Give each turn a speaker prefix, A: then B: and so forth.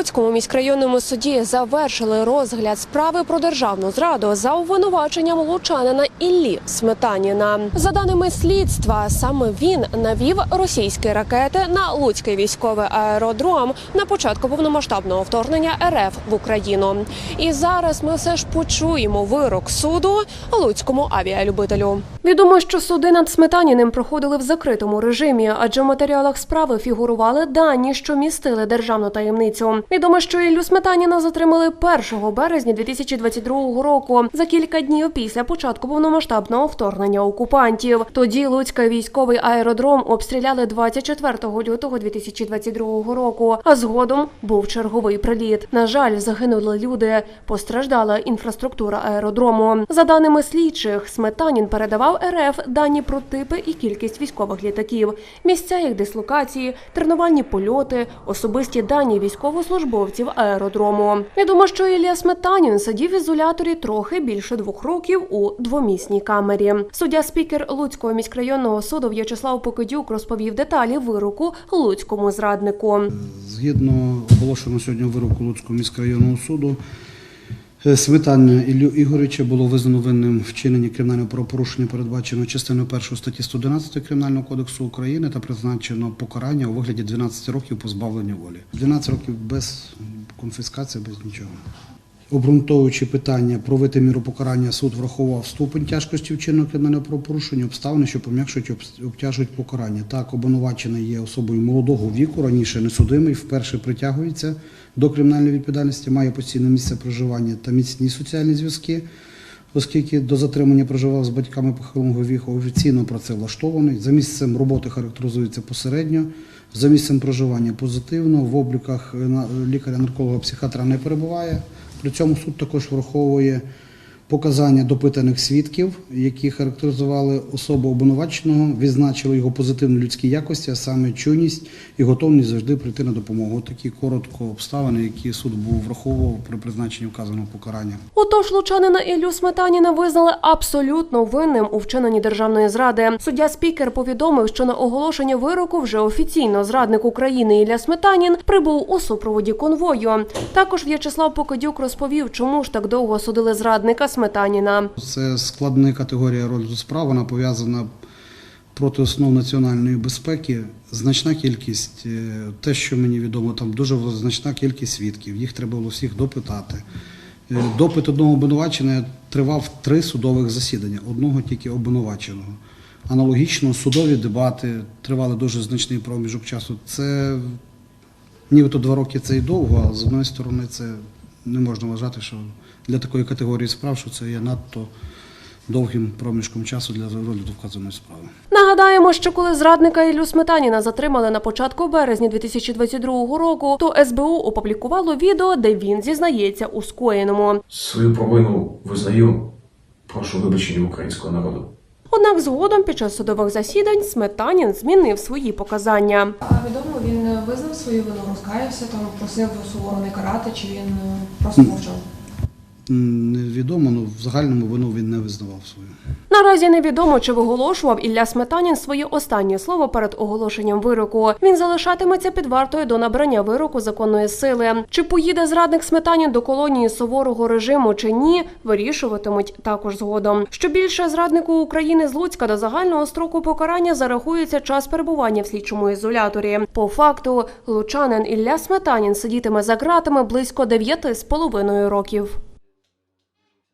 A: Луцькому міськрайонному суді завершили розгляд справи про державну зраду за обвинуваченням лучанина Іллі Сметаніна. За даними слідства, саме він навів російські ракети на Луцький військовий аеродром на початку повномасштабного вторгнення РФ в Україну. І зараз ми все ж почуємо вирок суду луцькому авіалюбителю. Відомо, що суди над Сметаніним проходили в закритому режимі, адже в матеріалах справи фігурували дані, що містили державну таємницю. Відомо, що Іллю Сметаніна затримали 1 березня 2022 року за кілька днів після початку повномасштабного вторгнення окупантів. Тоді Луцький військовий аеродром обстріляли 24 лютого 2022 року. А згодом був черговий приліт. На жаль, загинули люди, постраждала інфраструктура аеродрому. За даними слідчих, Сметанін передавав РФ дані про типи і кількість військових літаків, місця їх дислокації, тренувальні польоти, особисті дані військовослужбовців аеродрому. Відомо, що Ілля Сметанін сидів в ізоляторі трохи більше двох років у двомісній камері. Суддя спікер Луцького міськрайонного суду В'ячеслав Покидюк розповів деталі вироку луцькому зраднику.
B: Згідно оголошеного сьогодні вироку Луцького міськрайонного суду, Сметання Іллю Ігорича було визнано винним вчинення кримінального правопорушення, передбаченого частиною 1 статті 111 Кримінального кодексу України та призначено покарання у вигляді 12 років позбавлення волі. 12 років без конфіскації, без нічого. Обґрунтовуючи питання про вити міру покарання, суд врахував ступень тяжкості вчиненого кримінального правопорушення, обставини, що пом'якшують обтяжують покарання. Так, обвинувачений є особою молодого віку, раніше не судимий, вперше притягується до кримінальної відповідальності, має постійне місце проживання та міцні соціальні зв'язки, оскільки до затримання проживав з батьками похилого віку, офіційно працевлаштований. За місцем роботи характеризується посередньо, за місцем проживання позитивно, в обліках е, лікаря-нарколога психіатра не перебуває. При цьому суд також враховує показання допитаних свідків, які характеризували особу обвинуваченого, відзначили його позитивні людські якості, а саме чуйність і готовність завжди прийти на допомогу. Такі коротко обставини, які суд був враховував при призначенні вказаного покарання.
A: Отож, лучанина Іллю Сметаніна визнали абсолютно винним у вчиненні державної зради. Суддя спікер повідомив, що на оголошення вироку вже офіційно зрадник України Ілля Сметанін прибув у супроводі конвою. Також В'ячеслав Покодюк розповів, чому ж так довго судили зрадника Сметаніна.
B: Це складна категорія розгляду справ, вона пов'язана проти основ національної безпеки. Значна кількість, е, те, що мені відомо, там дуже значна кількість свідків. Їх треба було всіх допитати. Е, Допит одного обвинуваченого тривав три судових засідання, одного тільки обвинуваченого. Аналогічно судові дебати тривали дуже значний проміжок часу. Це нібито два роки це і довго, а з одної сторони це не можна вважати, що для такої категорії справ, що це є надто довгим проміжком часу для розгляду вказаної справи.
A: Нагадаємо, що коли зрадника Іллю Сметаніна затримали на початку березня 2022 року, то СБУ опублікувало відео, де він зізнається у скоєному.
C: Свою провину визнаю, прошу вибачення українського народу.
A: Однак згодом під час судових засідань Сметанін змінив свої показання.
D: Відомо, він визнав свою вину, розкаявся, там просив суворо не карати, чи він просто мовчав.
B: Невідомо, але в загальному вину він не визнавав свою.
A: Наразі невідомо, чи виголошував Ілля Сметанін своє останнє слово перед оголошенням вироку. Він залишатиметься під вартою до набрання вироку законної сили. Чи поїде зрадник Сметанін до колонії суворого режиму чи ні, вирішуватимуть також згодом. Що більше зраднику України з Луцька до загального строку покарання зарахується час перебування в слідчому ізоляторі. По факту, лучанин Ілля Сметанін сидітиме за ґратами близько дев'яти з половиною років.